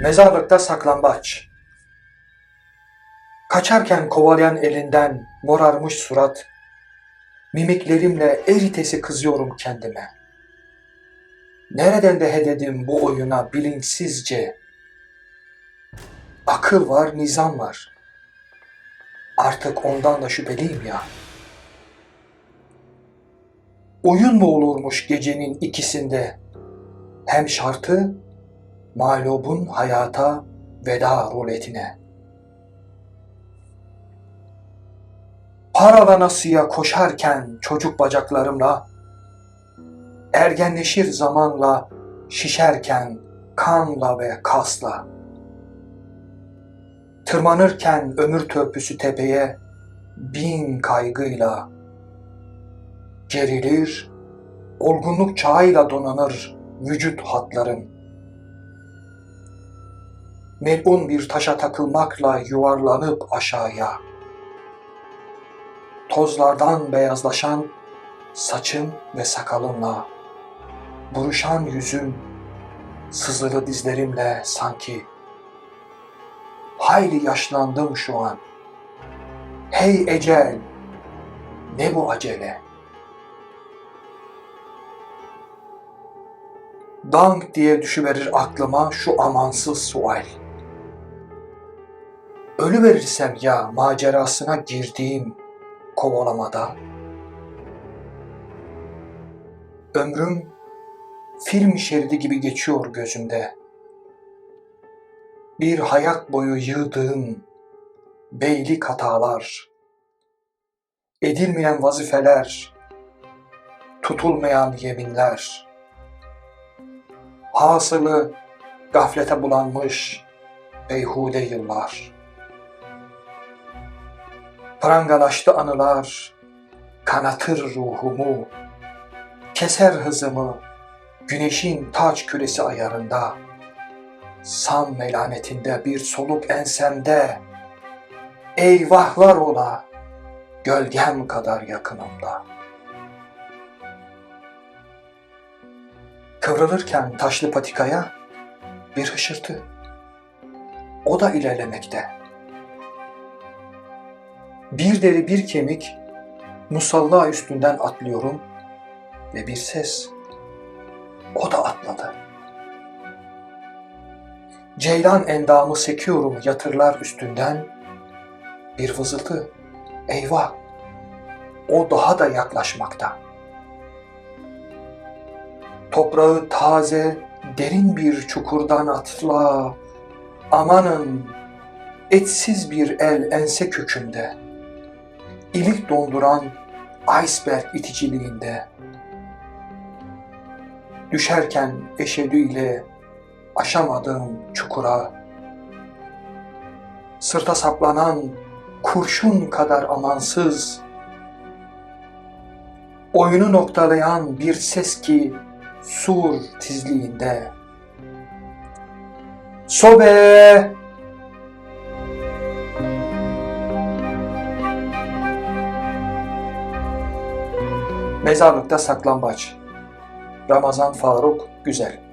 Mezarlıkta saklambaç. Kaçarken kovalayan elinden morarmış surat. Mimiklerimle eritesi kızıyorum kendime. Nereden de hededim bu oyuna bilinçsizce. Akıl var, nizam var. Artık ondan da şüpheliyim ya. Oyun mu olurmuş gecenin ikisinde? Hem şartı mağlubun hayata veda ruletine. Paravanasıya koşarken çocuk bacaklarımla, ergenleşir zamanla şişerken kanla ve kasla. Tırmanırken ömür törpüsü tepeye bin kaygıyla, gerilir, olgunluk çağıyla donanır vücut hatlarım. Melun bir taşa takılmakla yuvarlanıp aşağıya. Tozlardan beyazlaşan saçım ve sakalımla, buruşan yüzüm, sızılı dizlerimle sanki. Hayli yaşlandım şu an. Hey ecel, ne bu acele?'' dank diye düşüverir aklıma şu amansız sual. Ölü verirsem ya macerasına girdiğim kovalamada. Ömrüm film şeridi gibi geçiyor gözümde. Bir hayat boyu yığdığım beylik hatalar, edilmeyen vazifeler, tutulmayan yeminler.'' Hasılı gaflete bulanmış beyhude yıllar. Prangalaştı anılar, kanatır ruhumu, keser hızımı güneşin taç küresi ayarında. Sam melanetinde bir soluk ensemde, eyvahlar ola, gölgem kadar yakınımda.'' Kıvrılırken taşlı patikaya bir hışırtı. O da ilerlemekte. Bir deri bir kemik musalla üstünden atlıyorum ve bir ses. O da atladı. Ceylan endamı sekiyorum yatırlar üstünden. Bir vızıltı. Eyvah! O daha da yaklaşmakta.'' Toprağı taze, derin bir çukurdan atla. Amanın, etsiz bir el ense kökünde. İlik donduran iceberg iticiliğinde. Düşerken eşedüyle aşamadığım çukura. Sırta saplanan kurşun kadar amansız. Oyunu noktalayan bir ses ki sur tizliğinde. Sobe! Mezarlıkta saklambaç. Ramazan Faruk Güzel